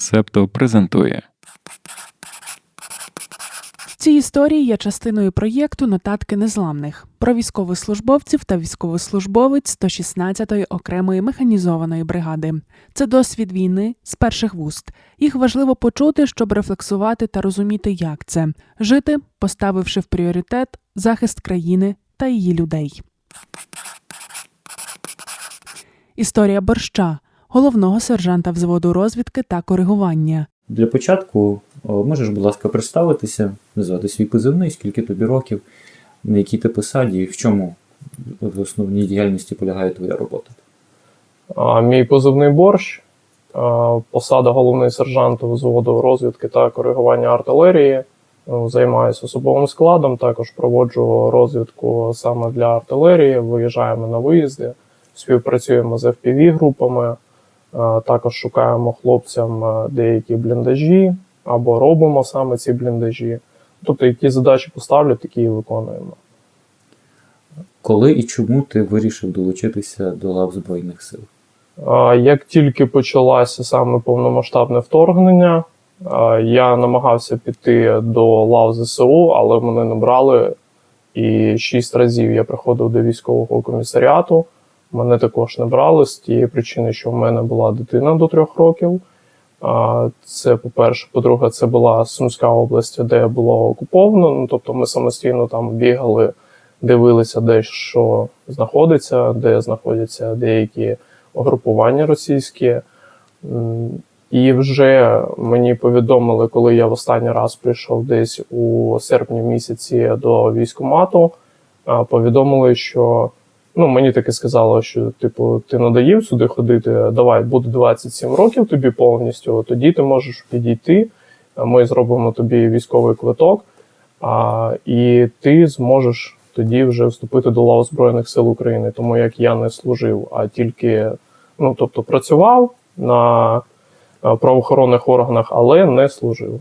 Септо презентує Ці історії є частиною проєкту Нотатки незламних про військовослужбовців та військовослужбовець 116-ї окремої механізованої бригади. Це досвід війни з перших вуст. Їх важливо почути, щоб рефлексувати та розуміти, як це жити, поставивши в пріоритет захист країни та її людей. Історія борща головного сержанта взводу розвідки та коригування. Для початку можеш, будь ласка, представитися, назвати свій позивний, скільки тобі років, на якій ти посаді і в чому в основній діяльності полягає твоя робота. А, Мій позивний борщ, а, посада головний сержант взводу розвідки та коригування артилерії. Займаюся особовим складом, також проводжу розвідку саме для артилерії, виїжджаємо на виїзди, співпрацюємо з FPV-групами, а, також шукаємо хлопцям деякі бліндажі або робимо саме ці бліндажі. Тобто, які задачі поставлять, такі і виконуємо. Коли і чому ти вирішив долучитися до лав Збройних сил? Як тільки почалося саме повномасштабне вторгнення, я намагався піти до лав ЗСУ, але мене не брали. І шість разів я приходив до військового комісаріату. Мене також не брали з тієї причини, що в мене була дитина до трьох років. Це по-перше, по-друге, це була Сумська область, де було окуповано. Ну тобто ми самостійно там бігали, дивилися, де що знаходиться, де знаходяться деякі угрупування російські. І вже мені повідомили, коли я в останній раз прийшов десь у серпні місяці до військкомату, а, повідомили, що ну, мені таки сказали, що типу, ти надоїв сюди ходити, давай, буде 27 років тобі повністю, тоді ти можеш підійти, ми зробимо тобі військовий квиток, а, і ти зможеш тоді вже вступити до лав Збройних сил України, тому як я не служив, а тільки ну, тобто працював на правоохоронних органах, але не служив.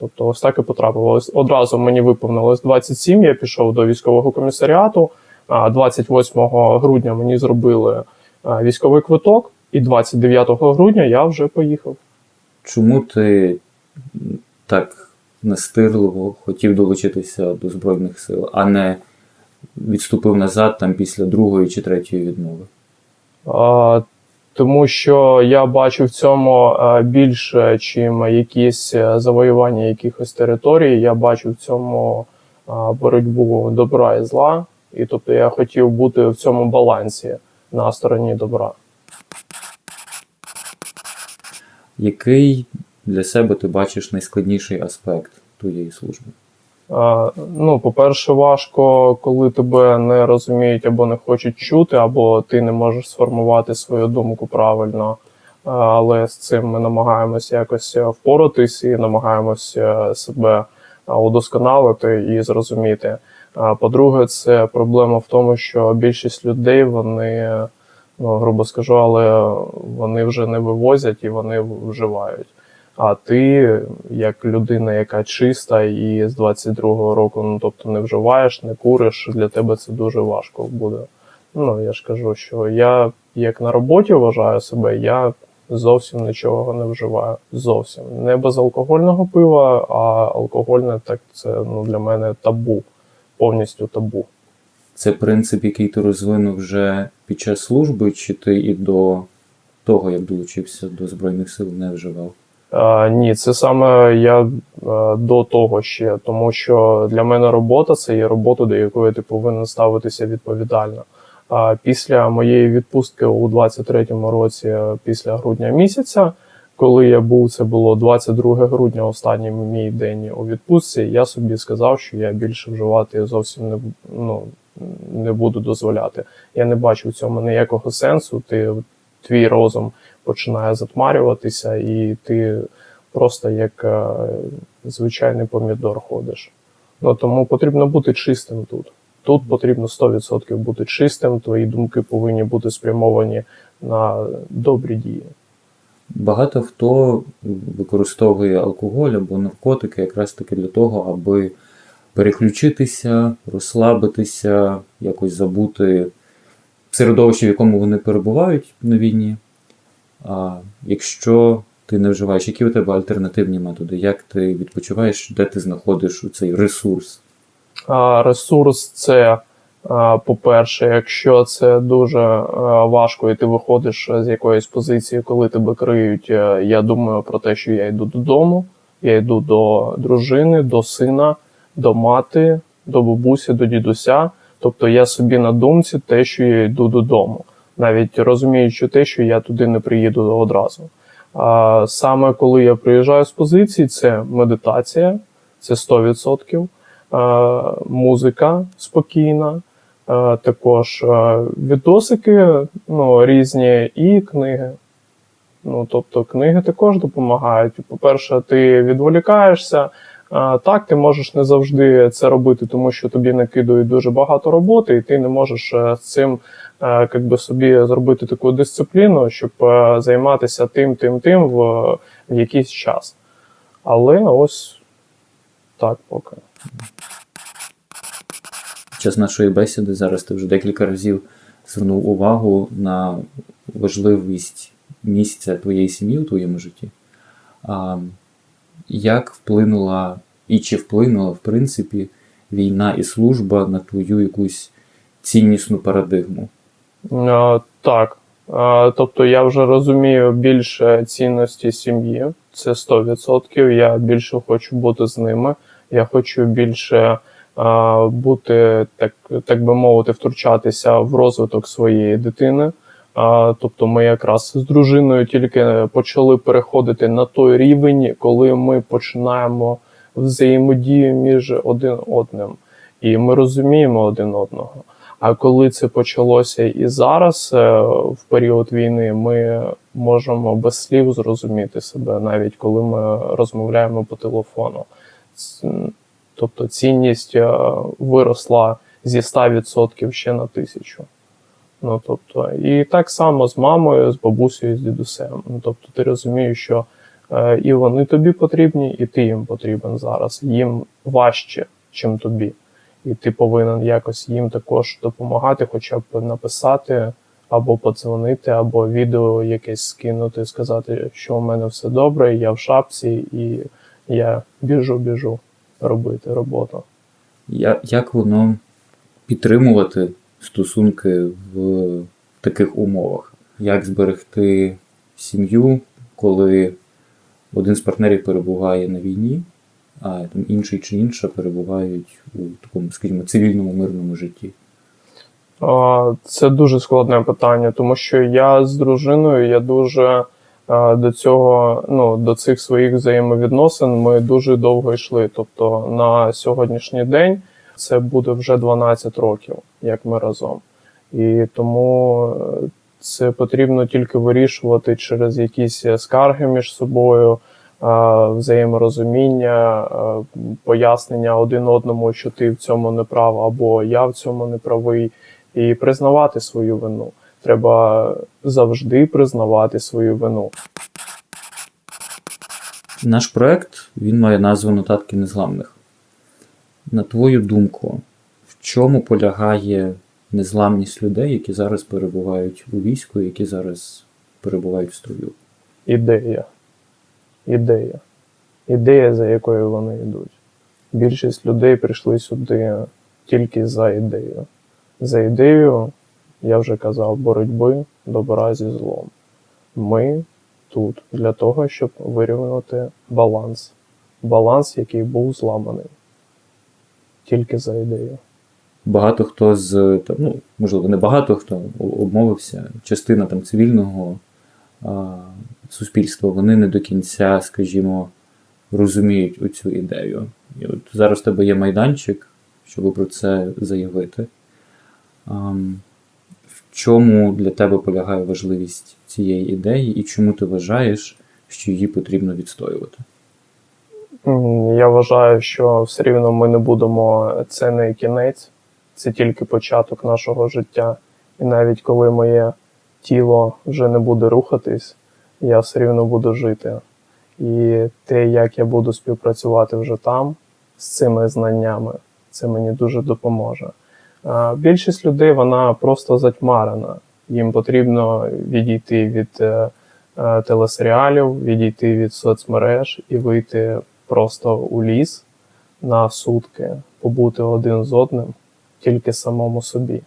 Тобто, ось так і потрапило. Одразу мені виповнилось 27, я пішов до військового комісаріату. А 28 грудня мені зробили е, військовий квиток, і 29 грудня я вже поїхав. Чому ти так настирливо хотів долучитися до Збройних сил, а не відступив назад там після другої чи третьої відмови? А, Тому що я бачу в цьому е, більше, чим якісь е, завоювання якихось територій. Я бачу в цьому боротьбу добра і зла. І тобто я хотів бути в цьому балансі на стороні добра. Який для себе ти бачиш найскладніший аспект твоєї служби? А, Ну, по-перше, важко, коли тебе не розуміють або не хочуть чути, або ти не можеш сформувати свою думку правильно. Але з цим ми намагаємося якось впоратись і намагаємося себе удосконалити і зрозуміти. А по-друге, це проблема в тому, що більшість людей вони, ну грубо скажу, але вони вже не вивозять і вони вживають. А ти, як людина, яка чиста і з 22-го року, ну тобто не вживаєш, не куриш, для тебе це дуже важко буде. Ну я ж кажу, що я як на роботі вважаю себе, я зовсім нічого не вживаю. Зовсім не безалкогольного пива, а алкогольне так це ну для мене табу, повністю табу. Це принцип, який ти розвинув вже під час служби, чи ти і до того, як долучився до Збройних сил, не вживав? А, ні, це саме я е, до того ще, тому що для мене робота це є робота, до якої ти повинен ставитися відповідально. А після моєї відпустки у 23-му році, після грудня місяця, коли я був, це було 22 грудня, останній мій день у відпустці, я собі сказав, що я більше вживати зовсім не, ну, не буду дозволяти. Я не бачу в цьому ніякого сенсу. Ти твій розум починає затмарюватися, і ти просто як е, звичайний помідор ходиш. Ну тому потрібно бути чистим тут. Тут потрібно 100% бути чистим, твої думки повинні бути спрямовані на добрі дії. Багато хто використовує алкоголь або наркотики якраз таки для того, аби переключитися, розслабитися, якось забути середовище, в якому вони перебувають на війні. А якщо ти не вживаєш, які у тебе альтернативні методи? Як ти відпочиваєш, де ти знаходиш цей ресурс? А, Ресурс це, по-перше, якщо це дуже важко, і ти виходиш з якоїсь позиції, коли тебе криють, е, я думаю про те, що я йду додому, я йду до дружини, до сина, до мати, до бабусі, до дідуся. Тобто я собі на думці те, що я йду додому, навіть розуміючи те, що я туди не приїду одразу. А саме коли я приїжджаю з позиції, це медитація, це 100%. Е, музика спокійна, е, також е, відосики ну, різні і книги. Ну, тобто книги також допомагають. По-перше, ти відволікаєшся. Е, Так, ти можеш не завжди це робити, тому що тобі накидують дуже багато роботи, і ти не можеш е, з цим е, как би собі зробити таку дисципліну, щоб е, займатися тим, тим, тим в, в якийсь час. Але ось так поки. Час нашої бесіди зараз ти вже декілька разів звернув увагу на важливість місця твоєї сім'ї у твоєму житті. А, як вплинула і чи вплинула, в принципі, війна і служба на твою якусь ціннісну парадигму? Е, Так. Е, Тобто я вже розумію більше цінності сім'ї, це 100%. Я більше хочу бути з ними. Я хочу більше бути, так, так би мовити, втручатися в розвиток своєї дитини. Тобто ми якраз з дружиною тільки почали переходити на той рівень, коли ми починаємо взаємодію між один одним. І ми розуміємо один одного. А коли це почалося і зараз, е, в період війни, ми можемо без слів зрозуміти себе, навіть коли ми розмовляємо по телефону. Тобто цінність е, виросла зі 100% ще на тисячу. Ну, тобто, і так само з мамою, з бабусею, з дідусем. Ну, тобто, ти розумієш, що е, і вони тобі потрібні, і ти їм потрібен зараз. Їм важче, чим тобі. І ти повинен якось їм також допомагати, хоча б написати, або подзвонити, або відео якесь скинути, сказати, що у мене все добре, я в шапці, і я біжу, біжу робити роботу. Я, як воно підтримувати стосунки в таких умовах? Як зберегти сім'ю, коли один з партнерів перебуває на війні, а там інший чи інша перебувають у такому, скажімо, цивільному мирному житті? Це дуже складне питання, тому що я з дружиною, я дуже до цього, ну, до цих своїх взаємовідносин ми дуже довго йшли. Тобто на сьогоднішній день це буде вже 12 років, як ми разом. І тому е, це потрібно тільки вирішувати через якісь скарги між собою, взаєморозуміння, пояснення один одному, що ти в цьому не прав, або я в цьому не правий і признавати свою вину. Треба завжди признавати свою вину. Наш проект він має назву Нотатки незламних. На твою думку, в чому полягає незламність людей, які зараз перебувають у війську, які зараз перебувають в строю? Ідея. Ідея. Ідея, за якою вони йдуть. Більшість людей прийшли сюди тільки за ідеєю. За ідеєю, я вже казав, боротьби добра зі злом. Ми тут для того, щоб вирівнювати баланс. Баланс, який був зламаний. Тільки за ідеєю. Багато хто з там, ну, можливо, не багато хто обмовився, частина там цивільного а, суспільства, вони не до кінця, скажімо, розуміють оцю ідею. І от зараз в тебе є майданчик, щоб про це заявити. В чому для тебе полягає важливість цієї ідеї, і чому ти вважаєш, що її потрібно відстоювати? Я вважаю, що все рівно ми не будемо. Це не кінець, це тільки початок нашого життя. І навіть коли моє тіло вже не буде рухатись, я все рівно буду жити. І те, як я буду співпрацювати вже там з цими знаннями, це мені дуже допоможе. А Більшість людей вона просто затьмарена. Їм потрібно відійти від е, е, телесеріалів, відійти від соцмереж і вийти просто у ліс на сутки, побути один з одним, тільки самому собі.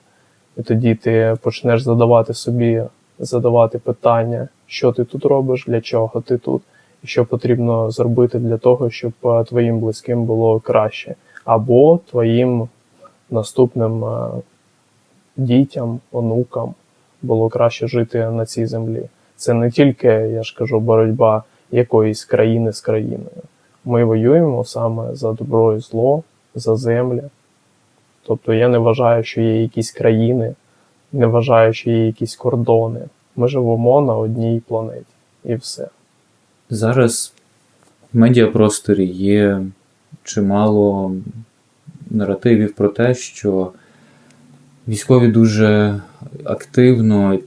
І тоді ти почнеш задавати собі, задавати питання, що ти тут робиш, для чого ти тут, і що потрібно зробити для того, щоб е, твоїм близьким було краще, або твоїм наступним е, дітям, онукам було краще жити на цій землі. Це не тільки, я ж кажу, боротьба якоїсь країни з країною. Ми воюємо саме за добро і зло, за землі. Тобто я не вважаю, що є якісь країни, не вважаю, що є якісь кордони. Ми живемо на одній планеті і все. Зараз в медіапросторі є чимало наративів про те, що військові дуже активно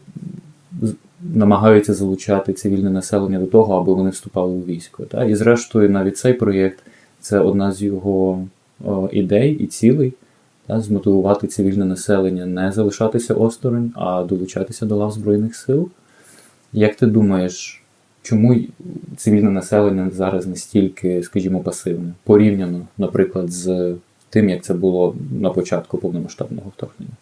намагаються залучати цивільне населення до того, аби вони вступали у військо. Та? І зрештою, навіть цей проєкт це одна з його о, ідей і цілей. Та, змотивувати цивільне населення не залишатися осторонь, а долучатися до лав Збройних сил. Як ти думаєш, чому цивільне населення зараз настільки, скажімо, пасивне, порівняно, наприклад, з тим, як це було на початку повномасштабного вторгнення?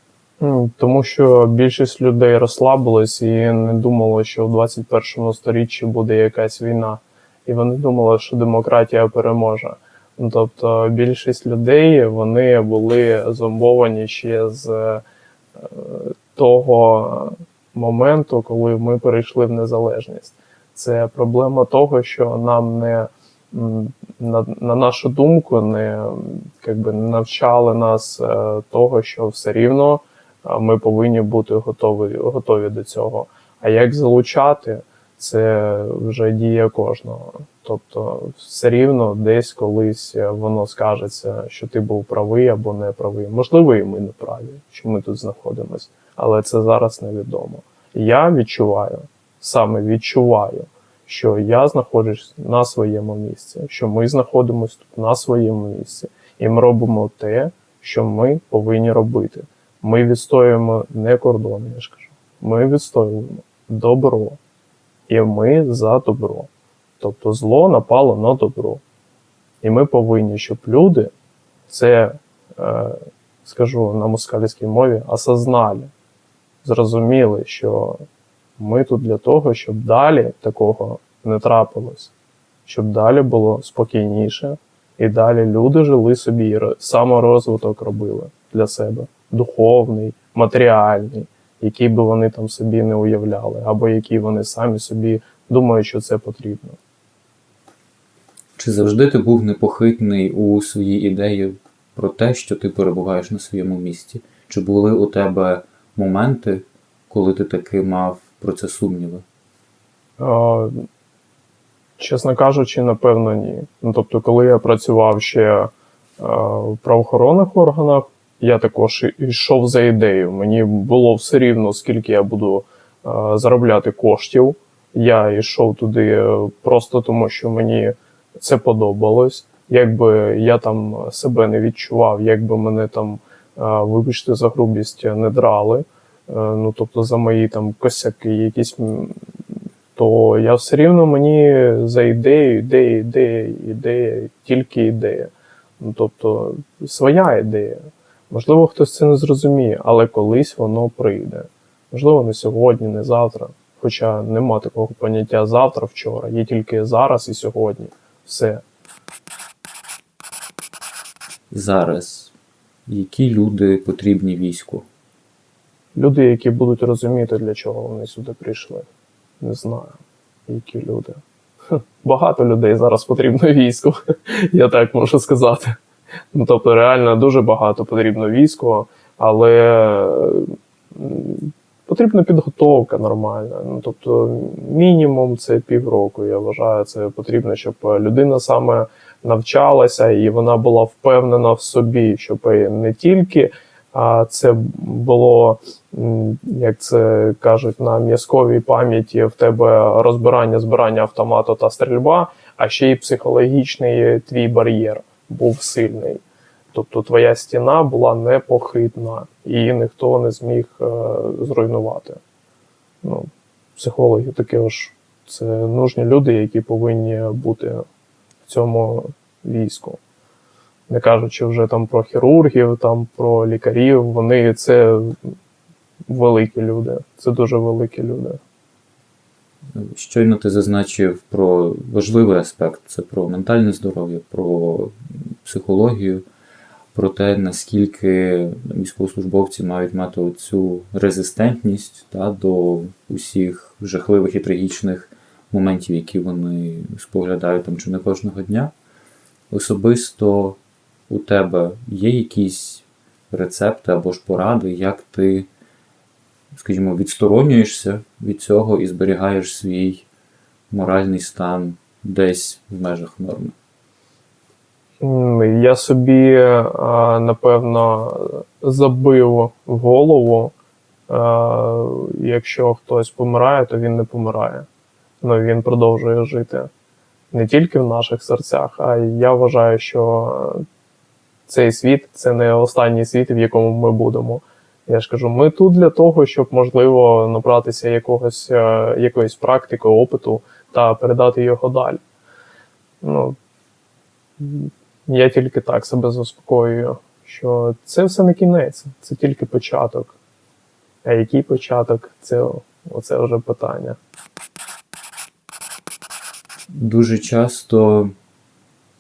Ну, Тому що більшість людей розслабились і не думало, що в 21 сторіччі буде якась війна. І вони думали, що демократія переможе. Ну, Тобто більшість людей вони були зомбовані ще з е, того моменту, коли ми перейшли в незалежність. Це проблема того, що нам не на, на нашу думку не якби, навчали нас е, того, що все рівно ми повинні бути готові, готові до цього. А як залучати, це вже дія кожного. Тобто, все рівно десь колись воно скажеться, що ти був правий або не правий. Можливо, і ми не праві, що ми тут знаходимося, але це зараз невідомо. Я відчуваю, саме відчуваю, що я знаходжусь на своєму місці, що ми знаходимося тут на своєму місці, і ми робимо те, що ми повинні робити. Ми відстоюємо не кордони, я ж кажу. Ми відстоюємо добро. І ми за добро. Тобто зло напало на добро. І ми повинні, щоб люди це, е, скажу на москальській мові, осознали, зрозуміли, що ми тут для того, щоб далі такого не трапилось, щоб далі було спокійніше, і далі люди жили собі, саморозвиток робили для себе духовний, матеріальний, який би вони там собі не уявляли, або який вони самі собі думають, що це потрібно. Чи завжди ти був непохитний у своїй ідеї про те, що ти перебуваєш на своєму місці? Чи були у тебе моменти, коли ти таки мав про це сумніви? Е, Чесно кажучи, напевно, ні. Ну, тобто, коли я працював ще е, в правоохоронних органах, я також йшов за ідею. Мені було все рівно, скільки я буду е, заробляти коштів. Я йшов туди е, просто тому, що мені це подобалось. Якби я там себе не відчував, якби мене там, вибачте, за грубість не драли. Е, Ну, тобто за мої там косяки, якісь то я все рівно мені за ідею, ідея, ідея, ідея, тільки ідея. Ну, тобто, своя ідея. Можливо, хтось це не зрозуміє, але колись воно прийде. Можливо, не сьогодні, не завтра. Хоча нема такого поняття завтра, вчора, є тільки зараз і сьогодні. Все. Зараз які люди потрібні війську? Люди, які будуть розуміти, для чого вони сюди прийшли. Не знаю, які люди. Хм, Багато людей зараз потрібно війську, я так можу сказати. Ну, тобто, реально дуже багато потрібно війську, але потрібна підготовка нормальна. Ну, тобто, мінімум це півроку. Я вважаю, це потрібно, щоб людина саме навчалася і вона була впевнена в собі, щоб не тільки а це було, як це кажуть, на м'язковій пам'яті в тебе розбирання, збирання автомату та стрільба, а ще й психологічний твій бар'єр був сильний. Тобто твоя стіна була непохитна, її ніхто не зміг е, зруйнувати. Ну, психологи таке ж це нужні люди, які повинні бути в цьому війську. Не кажучи вже там про хірургів, там про лікарів, вони це великі люди. Це дуже великі люди. Щойно ти зазначив про важливий аспект це про ментальне здоров'я, про психологію, про те, наскільки військовослужбовці мають мати цю резистентність та, до усіх жахливих і трагічних моментів, які вони споглядають там чи не кожного дня. Особисто у тебе є якісь рецепти або ж поради, як ти, скажімо, відсторонюєшся від цього і зберігаєш свій моральний стан десь в межах норми. Я собі, напевно, забив голову, якщо хтось помирає, то він не помирає. Ну, він продовжує жити. Не тільки в наших серцях, а я вважаю, що цей світ це не останній світ, в якому ми будемо. Я ж кажу, ми тут для того, щоб можливо набратися якогось, е, якоїсь практики, опиту та передати його далі. Ну, я тільки так себе заспокоюю, що це все не кінець, це тільки початок. А який початок, це оце вже питання. Дуже часто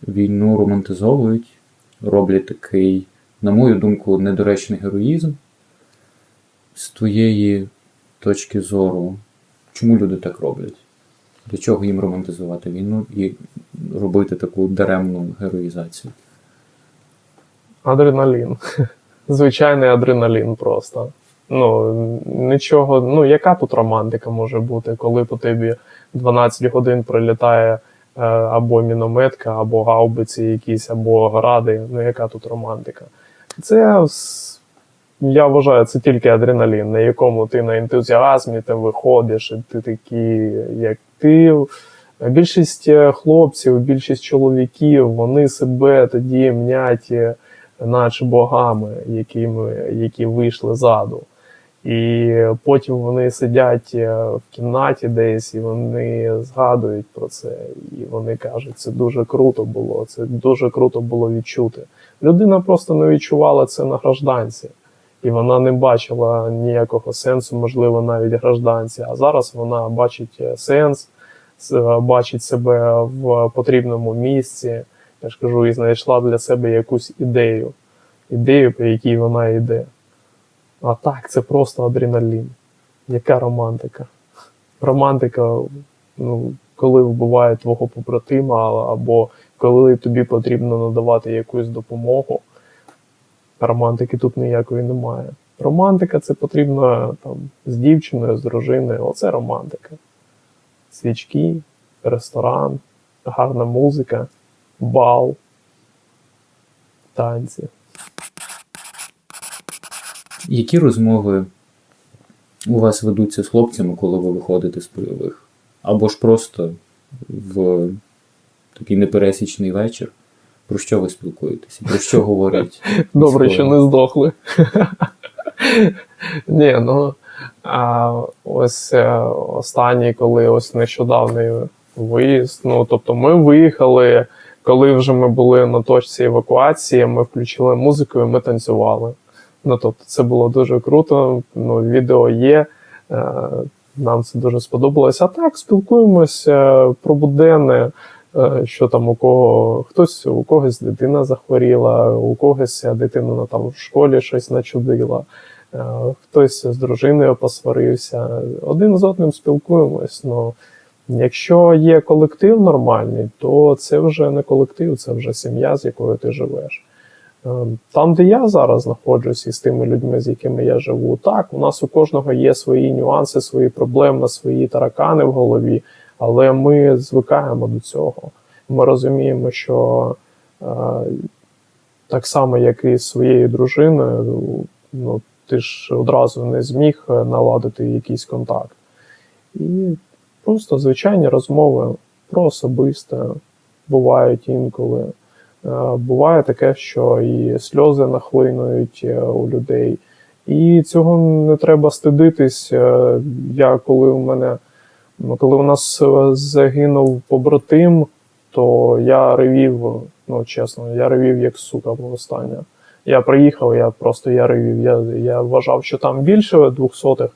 війну романтизовують, роблять такий, на мою думку, недоречний героїзм. З твоєї точки зору, чому люди так роблять? Для чого їм романтизувати війну і робити таку даремну героїзацію? Адреналін. Звичайний адреналін просто. Ну, нічого, ну яка тут романтика може бути, коли по тобі 12 годин прилітає або мінометка, або гаубиці якісь, або гради. Ну яка тут романтика? Це я вважаю, це тільки адреналін, на якому ти на ентузіазмі ти виходиш, і ти такий, як ти. Більшість е, хлопців, більшість чоловіків, вони себе тоді мнять, е, наче богами, якими, які вийшли ззаду. І потім вони сидять е, в кімнаті десь, і вони згадують про це. І вони кажуть, це дуже круто було, це дуже круто було відчути. Людина просто не відчувала це на гражданці, і вона не бачила ніякого сенсу, можливо, навіть гражданці. А зараз вона бачить е, сенс, бачить себе в потрібному місці. Я ж кажу, і знайшла для себе якусь ідею, ідею, по якій вона йде. А так, це просто адреналін. Яка романтика? Романтика, ну, коли вбиває твого побратима, або коли тобі потрібно надавати якусь допомогу. Романтики тут ніякої немає. Романтика це потрібно там, з дівчиною, з дружиною. Оце романтика. Свічки, ресторан, гарна музика, бал, танці. Які розмови у вас ведуться з хлопцями, коли ви виходите з польових? Або ж просто в такий непересічний вечір? Про що ви спілкуєтеся? Про що говорять? Добре, що не здохли. Ні, ну а, ось е, останній, коли ось нещодавний виїзд. Ну, тобто, ми виїхали, коли вже ми були на точці евакуації, ми включили музику і ми танцювали. Ну, тобто, це було дуже круто. Ну, відео є. е, Нам це дуже сподобалося. А так, спілкуємося про буденне, е, що там у кого хтось у когось дитина захворіла, у когось дитина ну, там в школі щось начудила, е, хтось з дружиною посварився. Один з одним спілкуємось. Ну, якщо є колектив нормальний, то це вже не колектив, це вже сім'я, з якою ти живеш. Е, Там, де я зараз знаходжусь, і з тими людьми, з якими я живу, так, у нас у кожного є свої нюанси, свої проблеми, свої таракани в голові, але ми звикаємо до цього. Ми розуміємо, що е, так само, як і з своєю дружиною, ну, ти ж одразу не зміг наладити якийсь контакт. І просто звичайні розмови про особисте бувають інколи. Е, Буває таке, що і сльози нахлинують е, у людей. І цього не треба стидитись. Е, Я коли у мене Ну, коли у нас загинув побратим, то я ревів, ну чесно, я ревів як сука остання. Я приїхав, я просто я ревів. Я, я вважав, що там більше двохсотих,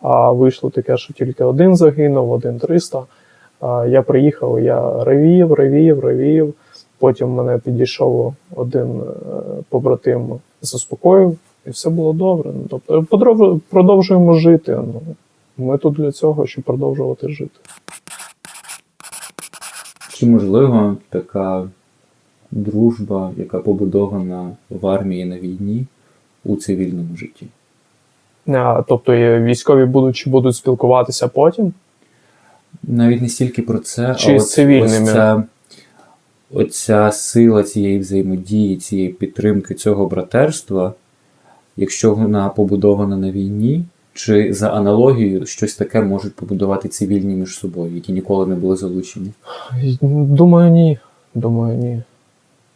а вийшло таке, що тільки один загинув, один 300. Я приїхав, я ревів, ревів, ревів. Потім мене підійшов один е, побратим, заспокоїв, і все було добре. Ну, тобто продовжуємо жити. Ну, ми тут для цього, щоб продовжувати жити. Чи можливо така дружба, яка побудована в армії на війні у цивільному житті? А, тобто військові будуть чи будуть спілкуватися потім? Навіть не стільки про це, Чи а з цивільними? ось ця, оця сила цієї взаємодії, цієї підтримки, цього братерства, якщо вона побудована на війні, чи за аналогією щось таке можуть побудувати цивільні між собою, які ніколи не були залучені? Думаю, ні. Думаю, ні.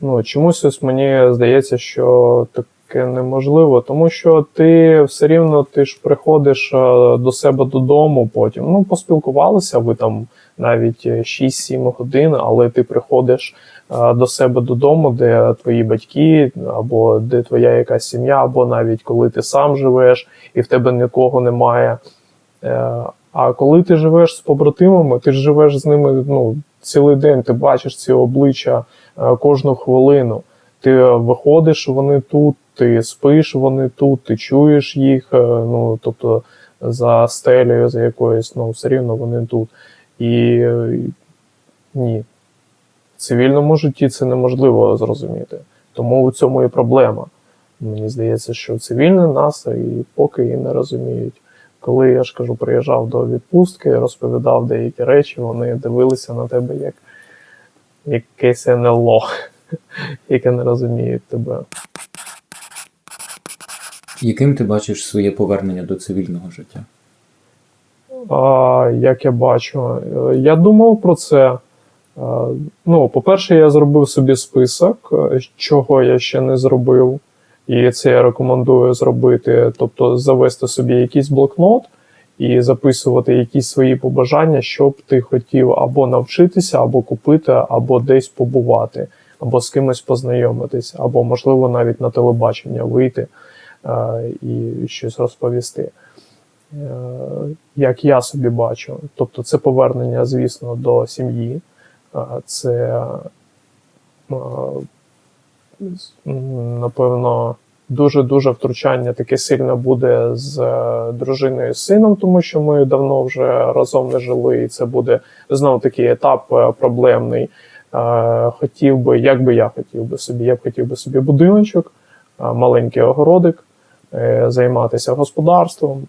Ну, чомусь ось мені здається, що таке неможливо, тому що ти все рівно ти ж приходиш е, до себе додому потім. Ну, поспілкувалися ви там навіть е, 6-7 годин, але ти приходиш е, до себе додому, де твої батьки, або де твоя якась сім'я, або навіть коли ти сам живеш і в тебе нікого немає. Е, А коли ти живеш з побратимами, ти живеш з ними ну, цілий день, ти бачиш ці обличчя е, кожну хвилину. Ти е, виходиш, вони тут, ти спиш, вони тут, ти чуєш їх, е, ну тобто за стелею, за якоюсь, ну все рівно вони тут. І е, ні, в цивільному житті це неможливо зрозуміти. Тому у цьому і проблема. Мені здається, що цивільні нас і поки і не розуміють. Коли я ж кажу, приїжджав до відпустки, розповідав деякі речі, вони дивилися на тебе як якесь НЛО, яке не розуміє тебе. Яким ти бачиш своє повернення до цивільного життя? Як я бачу, е, я думав про це. Е, Ну, по-перше, я зробив собі список, е, чого я ще не зробив, і це я рекомендую зробити. Тобто завести собі якийсь блокнот і записувати якісь свої побажання, що б ти хотів або навчитися, або купити, або десь побувати, або з кимось познайомитись, або, можливо, навіть на телебачення вийти і щось розповісти. Е, як я собі бачу. Тобто це повернення, звісно, до сім'ї, е, це, е, напевно, дуже-дуже втручання таке сильне буде з дружиною і сином, тому що ми давно вже разом не жили, і це буде знову такий етап проблемний. Хотів би, як би я хотів би собі, я б хотів би собі будиночок, маленький огородик, займатися господарством.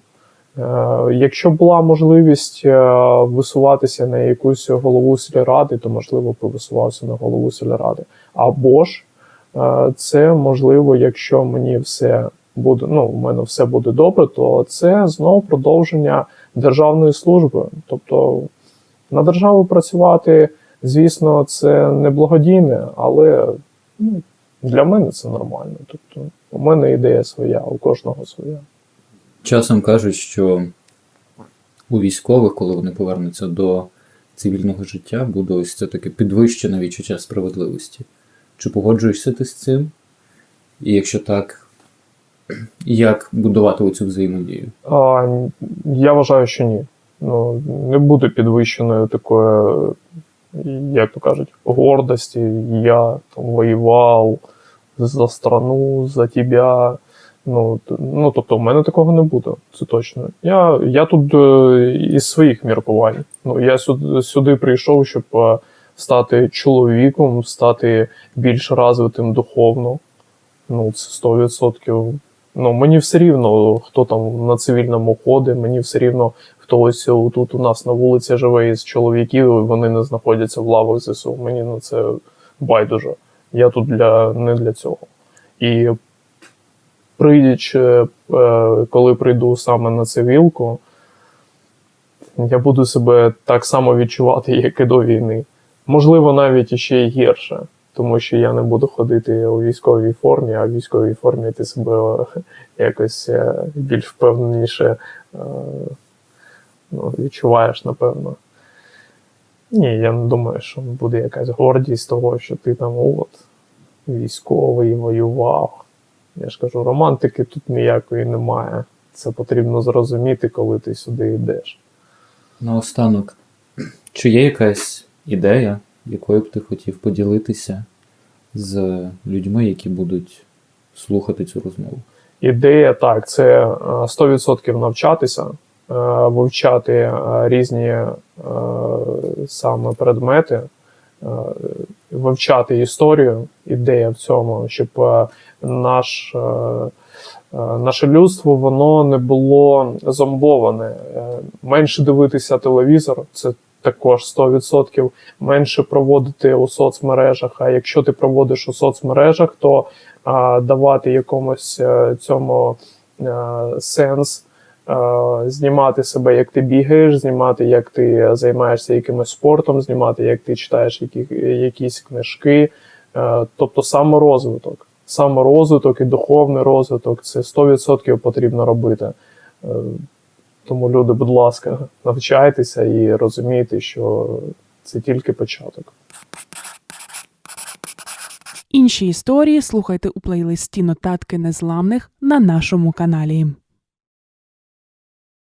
Е, Якщо була можливість е, висуватися на якусь голову сільради, то можливо б висувався на голову сільради. Або ж е, це можливо, якщо мені все буде, ну, у мене все буде добре, то це знову продовження державної служби. Тобто на державу працювати, звісно, це не благодійне, але ну, для мене це нормально. Тобто, у мене ідея своя, у кожного своя. Часом кажуть, що у військових, коли вони повернуться до цивільного життя, буде ось це таке підвищене відчуття справедливості. Чи погоджуєшся ти з цим? І якщо так, як будувати оцю взаємодію? А, я вважаю, що ні. Ну, не буде підвищеною такої, як то кажуть, гордості. Я там воював за страну, за тебе. Ну, ну, тобто, в мене такого не буде, це точно. Я, я тут е, із своїх міркувань. Ну, я сюди, сюди прийшов, щоб е, стати чоловіком, стати більш розвитим духовно. Ну, це 100%. Ну, мені все рівно, хто там на цивільному ходить, мені все рівно, хто ось тут у нас на вулиці живе із чоловіків, вони не знаходяться в лавах ЗСУ. Мені на це байдуже. Я тут для, не для цього. І прийдячи, е, коли прийду саме на цивілку, я буду себе так само відчувати, як і до війни. Можливо, навіть іще й гірше, тому що я не буду ходити у військовій формі, а в військовій формі ти себе якось е, більш впевненіше е, ну, відчуваєш, напевно. Ні, я не думаю, що буде якась гордість того, що ти там от, військовий, воював. Я ж кажу, романтики тут ніякої немає. Це потрібно зрозуміти, коли ти сюди йдеш. Наостанок, чи є якась ідея, якою б ти хотів поділитися з людьми, які будуть слухати цю розмову? Ідея так, це е, 100% навчатися, е, вивчати е, різні е, саме предмети, е, вивчати історію. Ідея в цьому, щоб е, наш, е, е, наше людство воно не було зомбоване. Менше дивитися телевізор, це також 100%. Менше проводити у соцмережах. А якщо ти проводиш у соцмережах, то давати якомусь цьому сенс, знімати себе, як ти бігаєш, знімати, як ти займаєшся якимось спортом, знімати, як ти читаєш які, якісь книжки. Е, тобто саморозвиток. Саморозвиток і духовний розвиток це 100% потрібно робити. Е, Тому, люди, будь ласка, навчайтеся і розумійте, що це тільки початок. Інші історії слухайте у плейлисті Нотатки незламних на нашому каналі.